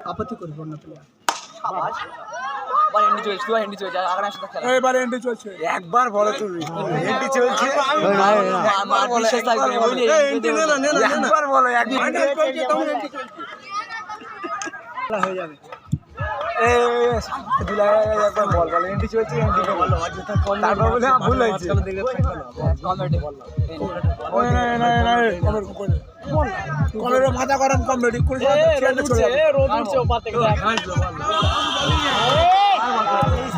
আপত্তি করব না তুমি আবার এন্ডি চলছে তুই এন্ডি চলছে আগামী সাথে খেলা। এবারে এন্ডি চলছে। একবার বলো তুমি। এন্টি চলছে। একবার বলো হয়ে যাবে। একবার বল বল এন্টি চলছে এন্টি বল। তারপর বলে ভুল হয়েছে। কমেডি বল। কমের মাথা গরম কমেডি করে চলে যাবে রোদ উঠছে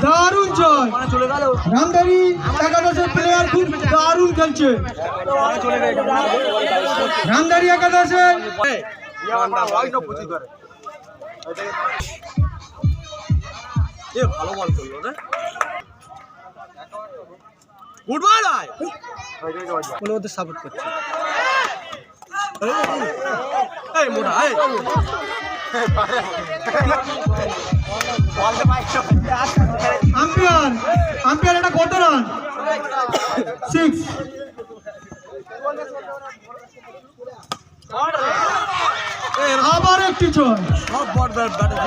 দারুণ জয় চলে গেল রামদারি একাদশের প্লেয়ার খুব দারুণ খেলছে রামদারি একাদশে এ ভালো বল করল রে ফুটবল হয় ওদের সাপোর্ট করছে এই মোটা এই। আম্পায়ার আম্পায়ার এটা কত রান? সিক্স আবার একটি ছয়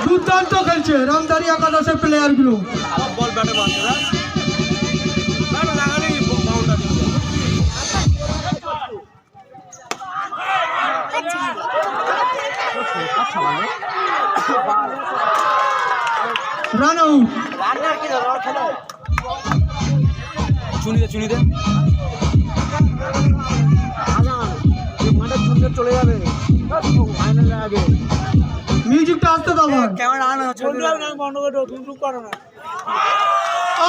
দুর্দান্ত খেলছে রামদারি একাদশের প্লেয়ারগুলো সব বল ব্যাট রান। আউট চুনি দে চুনি দে চলে যাবে ফাইনালে আগে মিউজিকটা আসতে দাও। ক্যামেরা আনা বন্ধ করে দাও করো না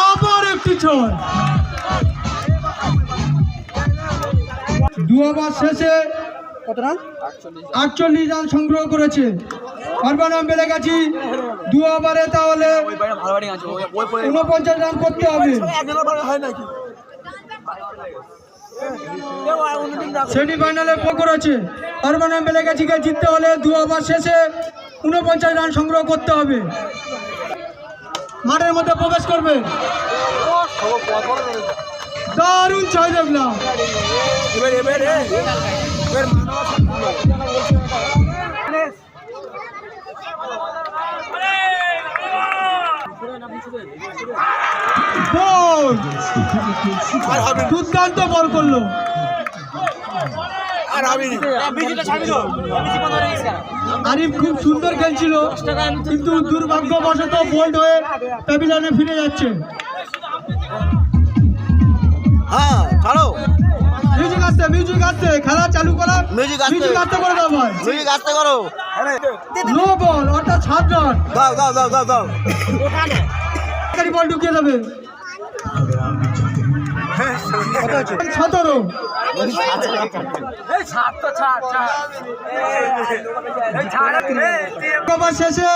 আবার একটি ছয়। দু ওভার শেষে কত রান? আটচল্লিশ রান। সংগ্রহ করেছে। বেড়ে গেছি। দু ওভারে তাহলে উনপঞ্চাশ রান করতে হবে। সেমিফাইনালে বেড়ে জিততে হলে দু ওভার শেষে উনপঞ্চাশ রান সংগ্রহ করতে হবে। মাঠের মধ্যে প্রবেশ করবে। দারুণ ছয় দেখলাম। দুর্দান্ত বল করল। আরিফ খুব সুন্দর খেলছিল কিন্তু দুর্ভাগ্যবশত বোল্ড হয়ে প্যাভিলিয়নে ফিরে যাচ্ছে। মিউজিক আসছে খেলা চালু করা। Music আসছে। মিউজিক আসতে করে দাও ভাই। মিউজিক আসতে করো। নো বল অর্থাৎ সাত রান দাও দাও দাও দাও। দাও তাড়াতাড়ি বল ঢুকিয়ে দেবে। সতেরো। শেষে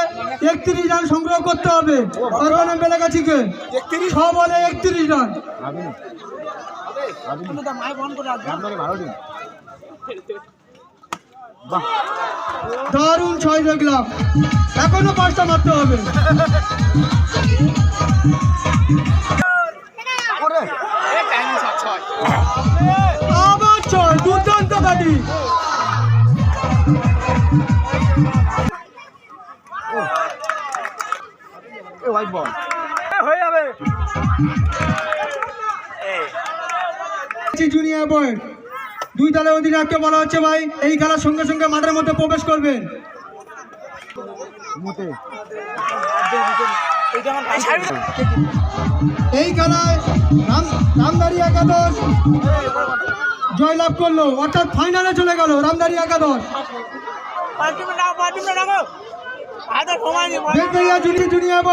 একত্রিশ রান সংগ্রহ করতে হবে। সর্বনাম বেলাগাছিকে। ছ বলে একত্রিশ রান। দারুণ ছয় দেখলাম এখনও পাঁচটা মারতে হবে। আবার ছয় দুর্দান্ত হোয়াইট বল জুনিয়র বয় দুই দলের অধিনায়ককে বলা হচ্ছে ভাই, এই খেলার সঙ্গে সঙ্গে মাঠের মধ্যে প্রবেশ করবেন। এই খেলায় একাদশ জয়লাভ করল, অর্থাৎ ফাইনালে চলে গেল, রামদারি একাদশ। জুনিয়র